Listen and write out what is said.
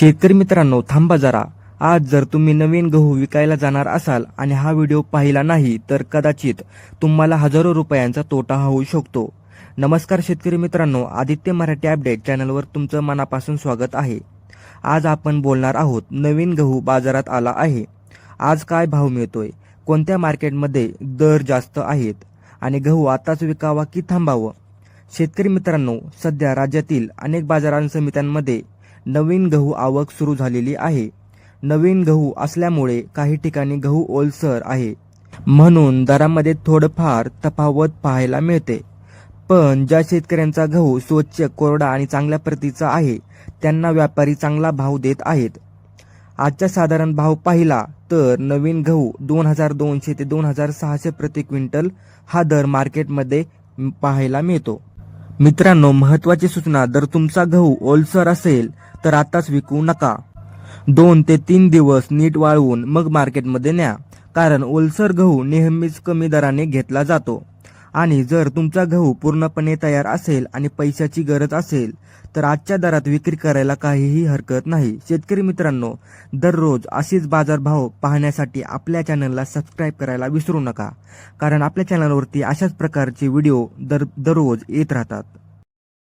शेतकरी मित्रांनो थांबा जरा. आज जर तुम्ही नवीन गहू विकायला जाणार असाल आणि हा व्हिडिओ पाहिला नाही तर कदाचित तुम्हाला हजारो रुपयांचा तोटा होऊ शकतो. नमस्कार शेतकरी मित्रांनो आदित्य मराठी अपडेट चॅनलवर तुमचं मनापासून स्वागत आहे. आज आपण बोलणार आहोत नवीन गहू बाजारात आला आहे. आज काय भाव मिळतोय? कोणत्या मार्केटमध्ये दर जास्त आहेत? आणि गहू आताच विकावा की थांबावं? शेतकरी मित्रांनो सध्या राज्यातील अनेक बाजार समित्यांमध्ये नवीन गहू आवक सुरू झालेली आहे. नवीन गहू असल्यामुळे काही ठिकाणी गहू ओलसर आहे. म्हणून दरामध्ये थोडंफार तफावत पाहायला मिळते. पण ज्या शेतकऱ्यांचा गहू स्वच्छ कोरडा आणि चांगल्या प्रतीचा आहे त्यांना व्यापारी चांगला भाव देत आहेत. आजचा साधारण भाव पाहिला तर नवीन गहू दोन हजार दोनशे ते दोन हजार सहाशे प्रति क्विंटल हा दर मार्केटमध्ये पाहायला मिळतो. मित्रांनो महत्वाची सूचना जर तुमचा गहू ओलसर असेल तर आताच विकू नका. दोन ते तीन दिवस नीट वाळवून मग मार्केटमध्ये न्या कारण ओलसर गहू नेहमीच कमी दराने घेतला जातो. आणि जर तुमचा गहू पूर्णपणे तयार असेल आणि पैशाची गरज असेल तर आजच्या दरात विक्री करायला काहीही हरकत नाही. शेतकरी मित्रांनो दररोज अशीच बाजारभाव पाहण्यासाठी आपल्या चॅनलला सबस्क्राईब करायला विसरू नका कारण आपल्या चॅनलवरती अशाच प्रकारचे व्हिडिओ दर दररोज येत राहतात.